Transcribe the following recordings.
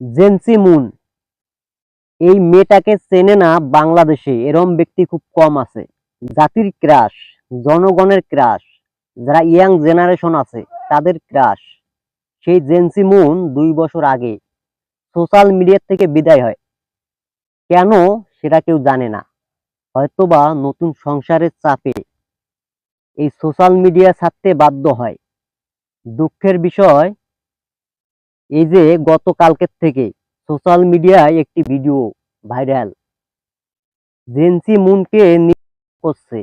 জেন্সি moon. এই মেয়েটাকে চেনে না বাংলাদেশে, এরম ব্যক্তি খুব কম আছে। জাতির ক্রাশ, জনগণের ক্রাশ, যারা ইয়াং জেনারেশন আছে, তাদের ক্রাশ। সেই জেন্সি মুন দুই বছর আগে সোশ্যাল মিডিয়া থেকে বিদায় হয়। কেন সেটা কেউ জানে না। হয়তোবা নতুন সংসারের চাপে এই সোশ্যাল মিডিয়া ছাড়তে বাধ্য হয়। দুঃখের বিষয় এই যে গতকালকের থেকে সোশ্যাল মিডিয়ায় একটি ভিডিও ভাইরাল জেন্সি মুনকে করছে।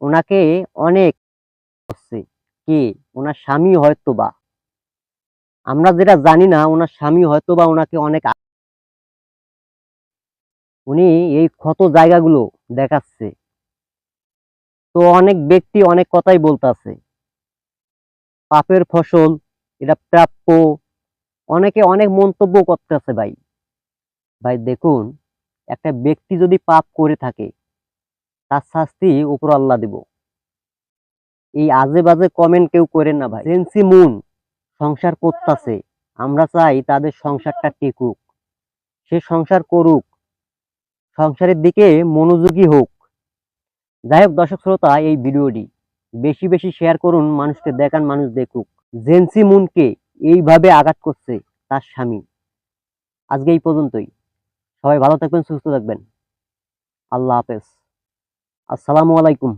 ওনাকে অনেক করছে কে? ওনার স্বামী হয়তো বা আমরা যেটা জানি না, ওনার স্বামী হয়তো বা ওনাকে অনেক উনি এই ক্ষত জায়গাগুলো দেখাচ্ছে। তো অনেক ব্যক্তি অনেক কথাই বলতাছে। পাপের ফসল, এটা প্রাপ্য অনেকে অনেক মন্তব্য করতেছে ভাই। ভাই দেখুন, একটা ব্যক্তি যদি পাপ করে থাকে, তার শাস্তি উপর আল্লাহ দিব। এই আজে বাজে কমেন্ট কেউ করেন না ভাই। সেন্সি মুন, সংসার করতেছে, আমরা চাই তাদের সংসারটা টিকুক। সে সংসার করুক, সংসারের দিকে মনোযোগী হোক। যাই হোক দর্শক শ্রোতা, এই ভিডিওটি বেশি বেশি শেয়ার করুন, মানুষকে দেখান, মানুষ দেখুক। জেন্সি মুনকে এইভাবে আঘাত করছে। তার স্বামী। আজকে এই পর্যন্তই। সবাই ভালো থাকবেন সুস্থ থাকবেন। আল্লাহ হাফেজ। আসসালামু আলাইকুম।